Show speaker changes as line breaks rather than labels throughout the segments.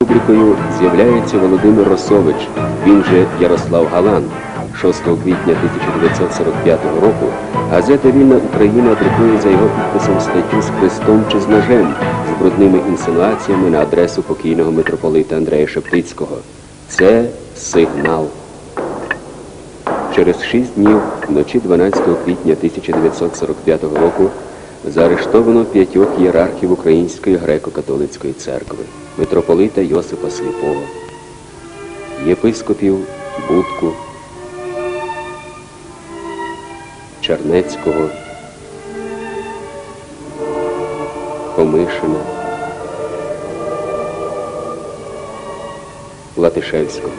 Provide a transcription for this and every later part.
Рубрикою з'являється Володимир Росович, він же Ярослав Галан. 6 квітня 1945 року газета Вільна Україна друкує за його підписом статтю з хрестом чи з ножем з брудними інсинуаціями на адресу покійного митрополита Андрея Шептицького. Це сигнал. Через шість днів, вночі 12 квітня 1945 року, заарештовано п'ятьох ієрархів Української греко-католицької церкви, митрополита Йосипа Сліпого, єпископів Будку, Чернецького, Комишина, Латишевського.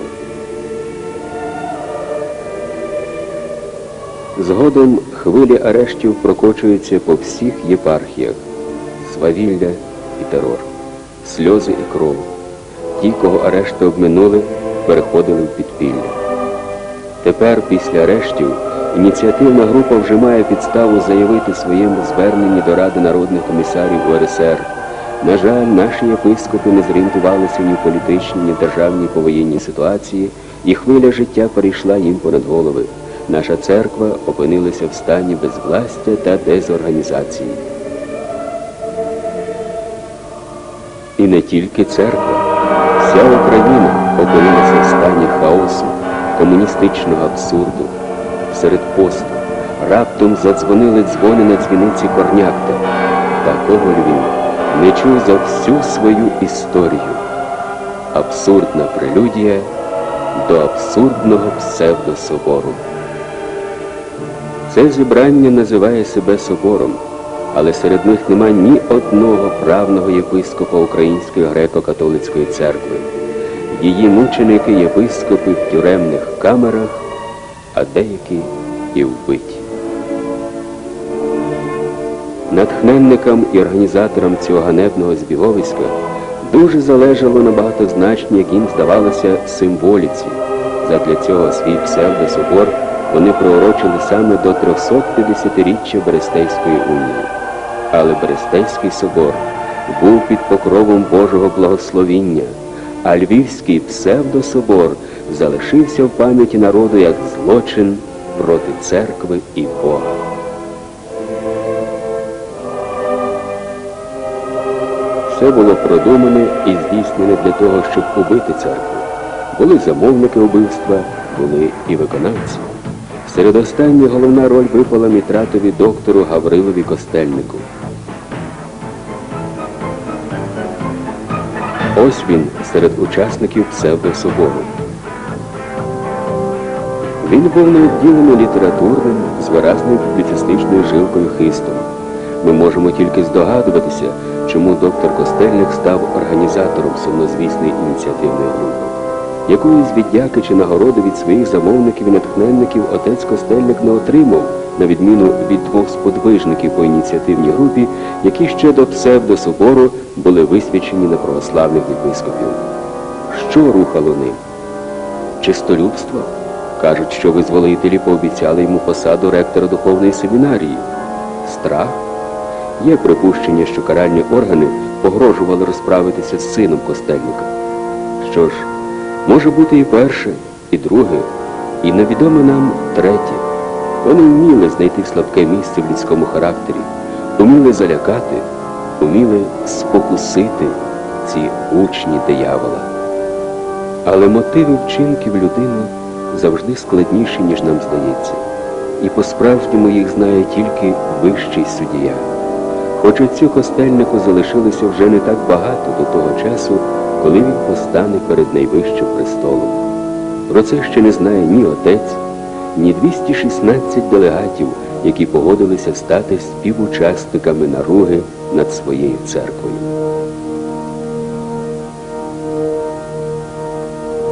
Згодом хвилі арештів прокочуються по всіх єпархіях свавілля і терор, сльози і кров. Ті, кого арешти обминули, переходили в підпілля. Тепер, після арештів, ініціативна група вже має підставу заявити своєму зверненні до Ради народних комісарів УРСР. На жаль, наші єпископи не зорієнтувалися ні в політичній, ні в державній повоєнній ситуації, і хвиля життя перейшла їм понад голови. Наша церква опинилася в стані безвластя та дезорганізації. І не тільки церква, вся Україна опинилася в стані хаосу, комуністичного абсурду. Серед посту раптом задзвонили дзвони на дзвіниці Корнякта. Такого Львів не чув за всю свою історію. Абсурдна прелюдія до абсурдного псевдособору. Це зібрання називає себе собором, але серед них нема ні одного правного єпископа Української греко-католицької церкви. Її мученики єпископи в тюремних камерах, а деякі і вбиті. Натхненникам і організаторам цього ганебного збіговиська дуже залежало на багатозначній, як їм здавалося, символіці. Задля цього свій псевдособор вони приурочили саме до 350-річчя Берестейської унії. Але Берестейський собор був під покровом Божого благословіння, а Львівський псевдособор залишився в пам'яті народу як злочин проти церкви і Бога. Все було продумане і здійснене для того, щоб убити церкву. Були замовники убивства, були і виконавці. Серед останніх головна роль випала мітратові доктору Гаврилові Костельнику. Ось він серед учасників псевдособору. Він був необділений літературним з виразною публіцистичною жилкою хистом. Ми можемо тільки здогадуватися, чому доктор Костельник став організатором сумнозвісної ініціативної групи. Якоїсь віддяки чи нагороди від своїх замовників і натхненників отець Костельник не отримав, на відміну від двох сподвижників по ініціативній групі, які ще до псевдособору були висвячені на православних єпископів. Що рухало ним? Чистолюбство? Кажуть, що визволителі пообіцяли йому посаду ректора духовної семінарії. Страх? Є припущення, що каральні органи погрожували розправитися з сином Костельника. Що ж, може бути і перше, і друге, і невідоме нам третє. Вони вміли знайти слабке місце в людському характері, вміли залякати, вміли спокусити ці учні диявола. Але мотиви вчинків людини завжди складніші, ніж нам здається, і по-справжньому їх знає тільки вищий суддя. Хоч отцю костельнику залишилося вже не так багато до того часу, коли він постане перед найвищим престолом. Про це ще не знає ні отець, ні 216 делегатів, які погодилися стати співучасниками наруги над своєю церквою.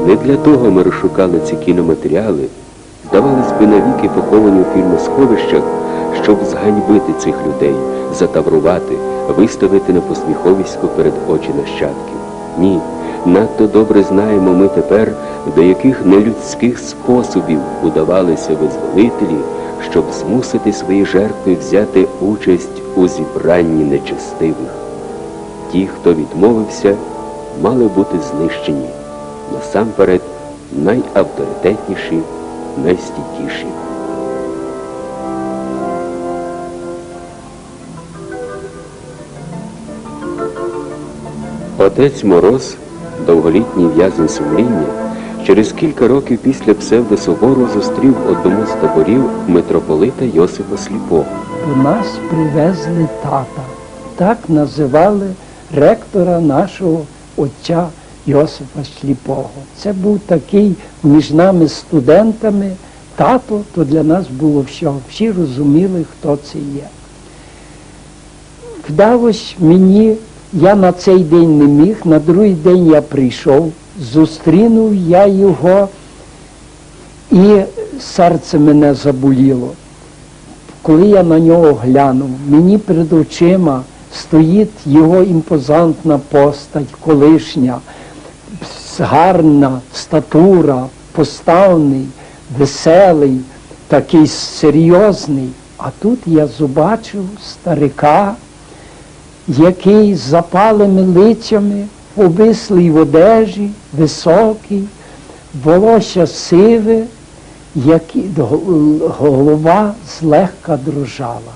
Не для того ми розшукали ці кіноматеріали, здавалось би, навіки поховані у фільмосховищах, щоб зганьбити цих людей, затаврувати, виставити на посміховисько перед очі нащадків. Ні, надто добре знаємо ми тепер, до яких нелюдських способів удавалися визволителі, щоб змусити свої жертви взяти участь у зібранні нечестивих. Ті, хто відмовився, мали бути знищені. Насамперед найавторитетніші, найстійкіші. Отець Мороз, довголітній в'язень сумління, через кілька років після псевдособору зустрів одному з таборів митрополита Йосипа Сліпого.
До нас привезли тата. Так називали ректора нашого отця Йосипа Сліпого. Це був такий між нами студентами. Тато то для нас було все. Всі розуміли, хто це є. Вдалося мені, я на цей день не міг, на другий день я прийшов, зустрінув я його, і серце мене заболіло коли я на нього глянув, мені перед очима стоїть його імпозантна постать, колишня, гарна статура, поставний, веселий, такий серйозний. А тут я побачив старика, який з запалими лицями, обвислий в одежі, високий, волосся сиве, голова злегка дрожала.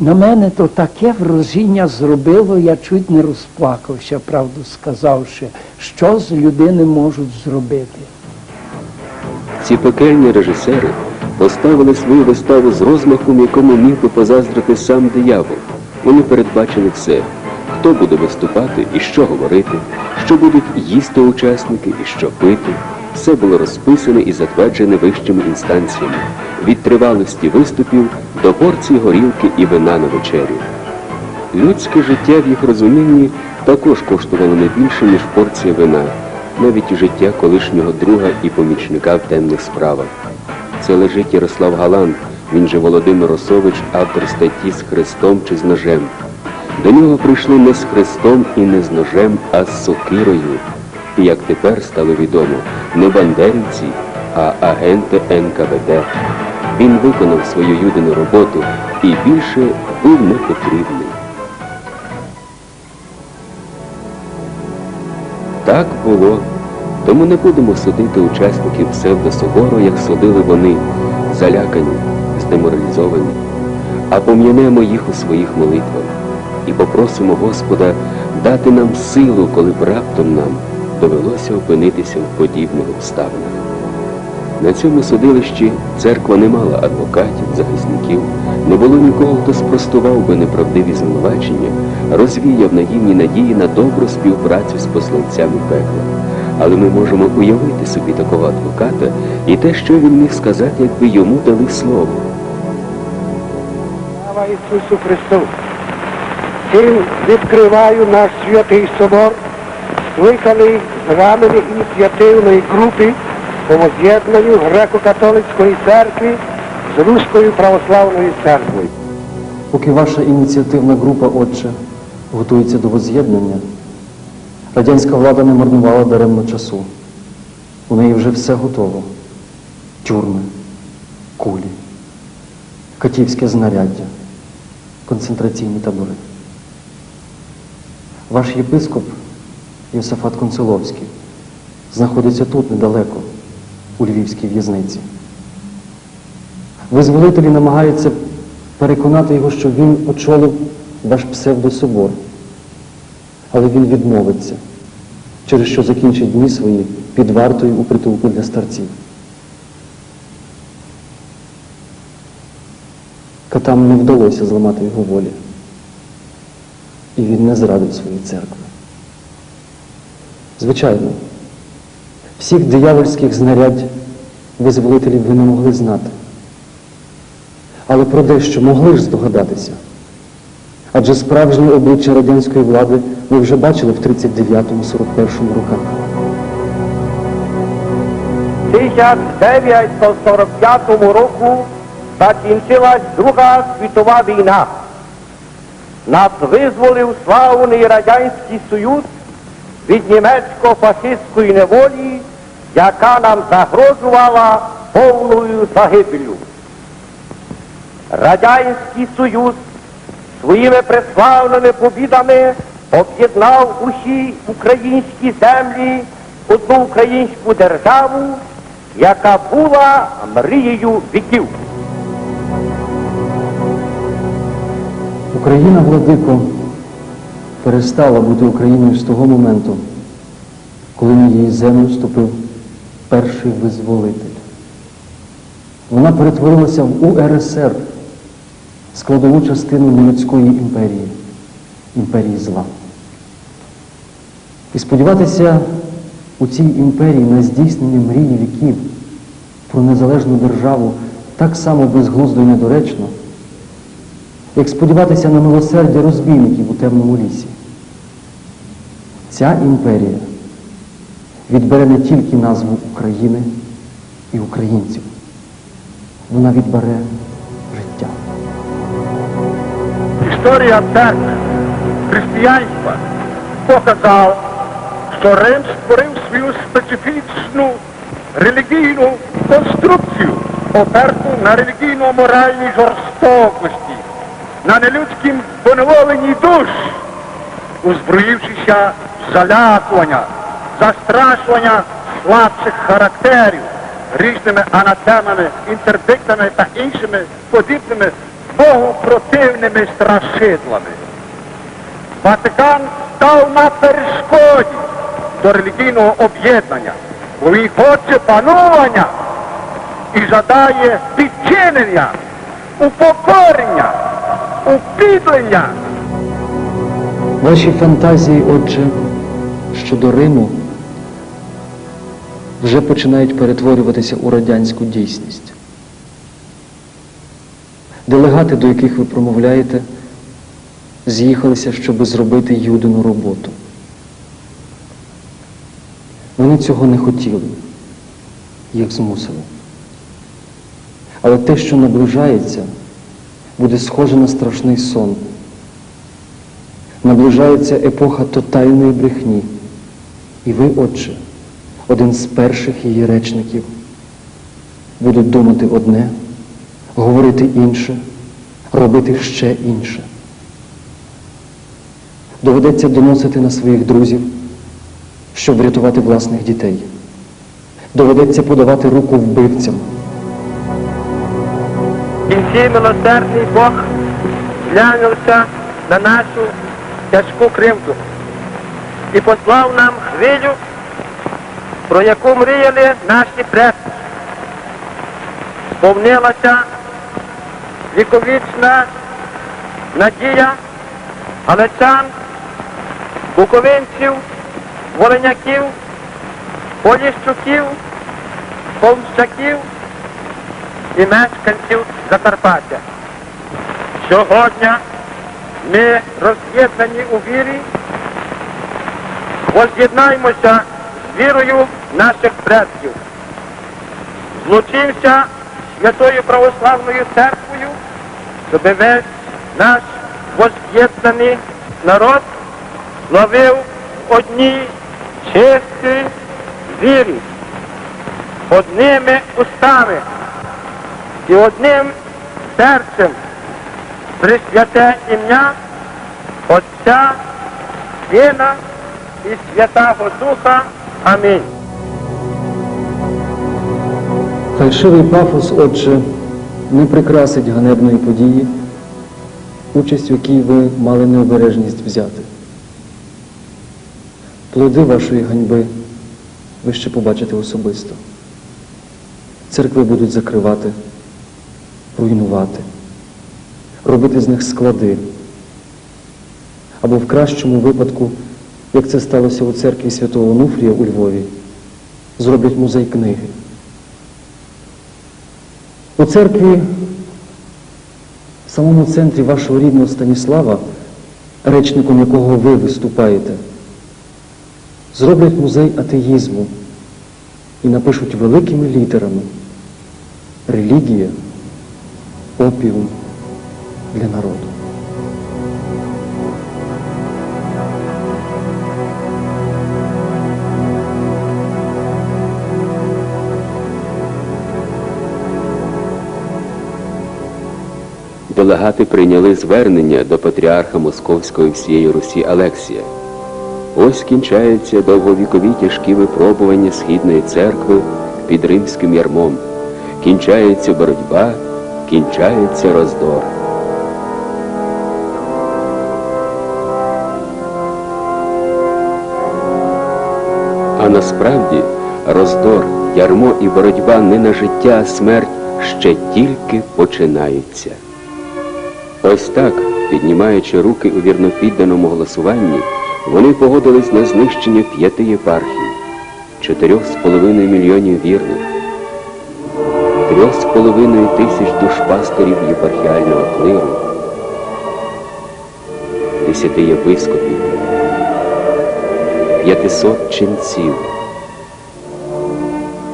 На мене то таке враження зробило, я чуть не розплакався, правду сказавши, що з людини можуть зробити.
Ці пекельні режисери поставили свою виставу з розмахом, якому міг би позаздрити сам диявол. Вони передбачили все, хто буде виступати і що говорити, що будуть їсти учасники і що пити. Все було розписане і затверджене вищими інстанціями, від тривалості виступів до порції горілки і вина на вечерю. Людське життя в їх розумінні також коштувало не більше, ніж порція вина, навіть життя колишнього друга і помічника в темних справах. Це лежить Ярослав Галан, він же Володимир Росович, автор статті з хрестом чи з ножем. До нього прийшли не з хрестом і не з ножем, а з сокирою. І як тепер стало відомо, не бандерівці, а агенти НКВД. Він виконав свою юдину роботу і більше був не потрібний. Так було. Тому не будемо судити учасників псевдособору, як судили вони, залякані, здеморалізовані, а пом'янемо їх у своїх молитвах і попросимо Господа дати нам силу, коли б раптом нам довелося опинитися в подібних обставинах. На цьому судилищі церква не мала адвокатів, захисників, не було нікого, хто спростував би неправдиві звинувачення, розвіяв наївні надії на добру співпрацю з посланцями пекла. Але ми можемо уявити собі такого адвоката і те, що він міг сказати, якби йому дали слово.
Слава Ісусу Христу! Цим відкриваю наш святий собор, скликаний з вами ініціативної групи по воз'єднанню греко-католицької церкви з Руською православною церквою.
Поки ваша ініціативна група, отче, готується до воз'єднання, радянська влада не марнувала даремно часу. У неї вже все готово. Тюрми, кулі, катівське знаряддя, концентраційні табори. Ваш єпископ Йосифат Концеловський знаходиться тут недалеко, у Львівській в'язниці. Визволителі намагаються переконати його, що він очолив ваш псевдособор. Але він відмовиться, через що закінчить дні свої під вартою у притулку для старців. Катам не вдалося зламати його волі. І він не зрадив своєї церкви. Звичайно, всіх диявольських знарядь визволителів ви не могли знати. Але про дещо могли ж здогадатися. Адже справжнє обличчя радянської влади ви вже бачили в 39-41 роках.
1945 року закінчилась Друга світова війна. Нас визволив славний Радянський Союз від німецько-фашистської неволі, яка нам загрожувала повною загибелю. Радянський Союз своїми преславними побідами об'єднав усі українські землі одну українську державу, яка була мрією віків.
Україна, владико, перестала бути Україною з того моменту, коли на її землю вступив перший визволитель. Вона перетворилася в УРСР, складову частину нелюдської імперії, імперії зла. І сподіватися у цій імперії на здійснення мрії віків про незалежну державу так само безглуздо і недоречно, як сподіватися на милосердя розбійників у темному лісі. Ця імперія відбере не тільки назву України і українців, вона відбере
Історія церкви, християнства показала, що Рим створив свою специфічну релігійну конструкцію, оперту на релігійно-моральній жорстокості, на нелюдськім поневоленні душ, узброївшися залякування, застрашування слабших характерів різними анатемами, інтердиктами та іншими подібними богопротивними страшидлами. Ватикан став на перешкоді до релігійного об'єднання, бо він хоче панування і жадає підчинення, упокорення, упідлення.
Ваші фантазії, отже, щодо Риму вже починають перетворюватися у радянську дійсність. Делегати, до яких ви промовляєте, з'їхалися, щоб зробити юдину роботу. Вони цього не хотіли, їх змусили. Але те, що наближається, буде схоже на страшний сон. Наближається епоха тотальної брехні. І ви, отче, один з перших її речників, будуть думати одне, говорити інше, робити ще інше. Доведеться доносити на своїх друзів, щоб врятувати власних дітей. Доведеться подавати руку вбивцям.
Кінці милосердний Бог глянувся на нашу тяжку кривду і послав нам хвилю, про яку мріяли наші предки. Сповнилася віковічна надія галичан, буковинців, воленяків, поліщуків, полщаків і мешканців Закарпаття. Сьогодні ми роз'єднані у вірі, воз'єднаємося з вірою наших предків. Злучився Святою Православною Церквою, щоб весь наш воз'єднаний народ славив одній чистій вірі, одними устами і одним серцем присвяте ім'я Отця, Сина і Святого Духа. Амінь.
Фальшивий пафос, отже, не прикрасить ганебної події, участь в якій ви мали необережність взяти. Плоди вашої ганьби ви ще побачите особисто. Церкви будуть закривати, руйнувати, робити з них склади. Або в кращому випадку, як це сталося у церкві святого Онуфрія у Львові, зроблять музей книги. У церкві, в самому центрі вашого рідного Станіслава, речником якого ви виступаєте, зроблять музей атеїзму і напишуть великими літерами релігія, опіум для народу.
До легати прийняли звернення до патріарха Московської всієї Русі Алексія. Ось кінчаються довговікові тяжкі випробування Східної церкви під римським ярмом. Кінчається боротьба, кінчається роздор. А насправді роздор, ярмо і боротьба не на життя, а смерть ще тільки починаються. Ось так, піднімаючи руки у вірнопідданому голосуванні, вони погодились на знищення п'яти єпархій, чотирьох з половиною мільйонів вірних, трьох з половиною тисяч душпасторів єпархіального клиру, десяти єпископів, п'ятисот ченців,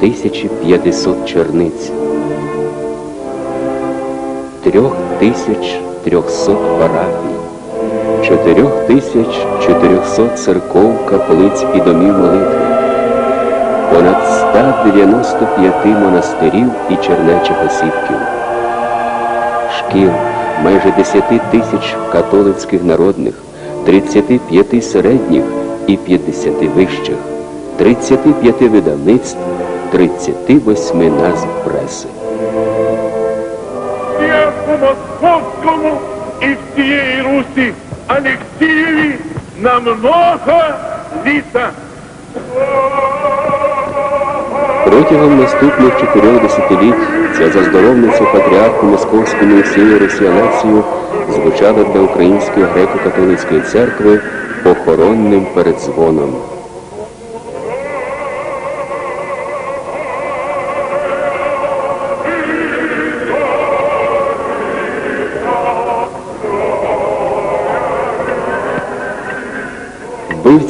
1500 черниць, 3300 парафій, 4400 церков, каплиць і домів молитви, понад 195 монастирів і чернечих осібків, шкіл майже 10 тисяч католицьких народних, 35 середніх і 50 вищих, 35 видавництв, 38 назв преси.
Московському і всієї Русі Алексієві на много літа.
Протягом наступних чотирьох десятиліть ця заздоровниця патріарху Московському і всієї Росії Алексію звучала для Української греко-католицької церкви похоронним передзвоном.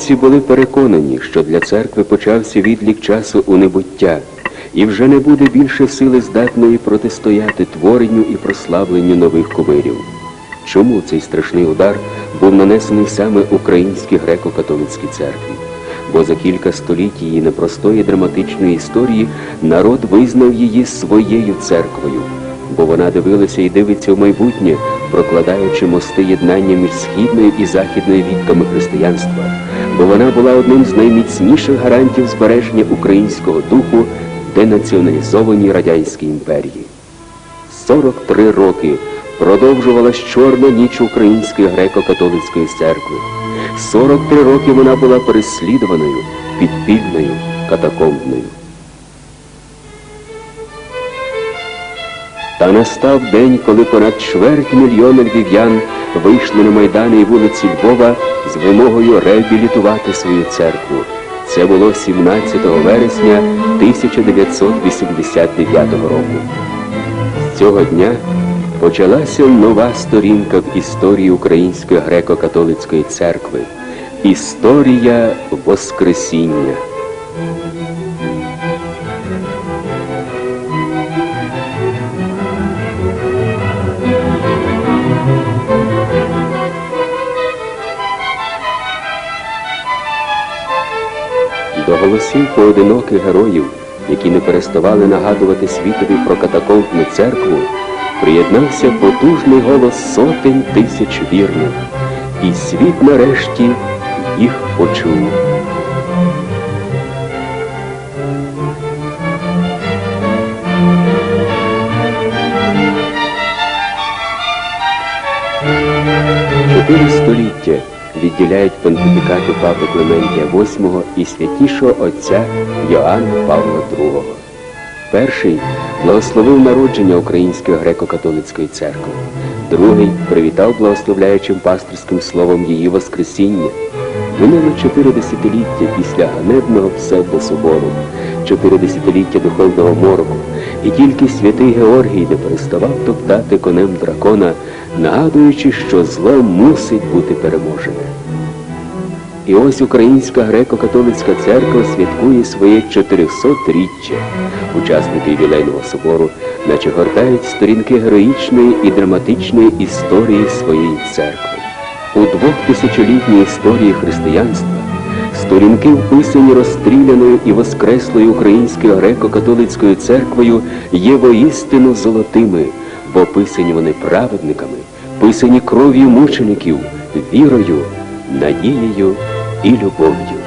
Вбивці були переконані, що для церкви почався відлік часу у небуття, і вже не буде більше сили здатної протистояти творенню і прославленню нових кумирів. Чому цей страшний удар був нанесений саме українській греко-католицькій церкві? Бо за кілька століть її непростої драматичної історії народ визнав її своєю церквою, бо вона дивилася і дивиться в майбутнє, прокладаючи мости єднання між східною і західною вітками християнства, бо вона була одним з найміцніших гарантів збереження українського духу денаціоналізованій радянській імперії. 43 роки продовжувалась чорна ніч Української греко-католицької церкви. 43 роки вона була переслідуваною, підпільною, катакомбною. Та настав день, коли понад чверть мільйона львів'ян вийшли на майдани і вулиці Львова з вимогою реабілітувати свою церкву. Це було 17 вересня 1989 року. З цього дня почалася нова сторінка в історії Української греко-католицької церкви. Історія Воскресіння. До голосів поодиноких героїв, які не переставали нагадувати світові про катакомбну церкву, приєднався потужний голос сотень тисяч вірних, і світ нарешті їх почув. Чотири століття відділяють понтифікати Папи Клементія VIII і святішого отця Йоанна Павла II. Перший благословив народження Української греко-католицької церкви. Другий привітав благословляючим пастирським словом її Воскресіння. Минуло чотири десятиліття після ганебного псевдособору, чотири десятиліття духовного мороку, і тільки святий Георгій не переставав топтати конем дракона, нагадуючи, що зло мусить бути переможене. І ось Українська греко-католицька церква святкує своє 400-річчя. Учасники ювілейного собору наче гортають сторінки героїчної і драматичної історії своєї церкви. У двохтисячолітній історії християнства сторінки, вписані розстріляною і воскреслою Українською греко-католицькою церквою, є воістину золотими, бо писані вони праведниками, писані кров'ю мучеників, вірою, надією і любов'ю.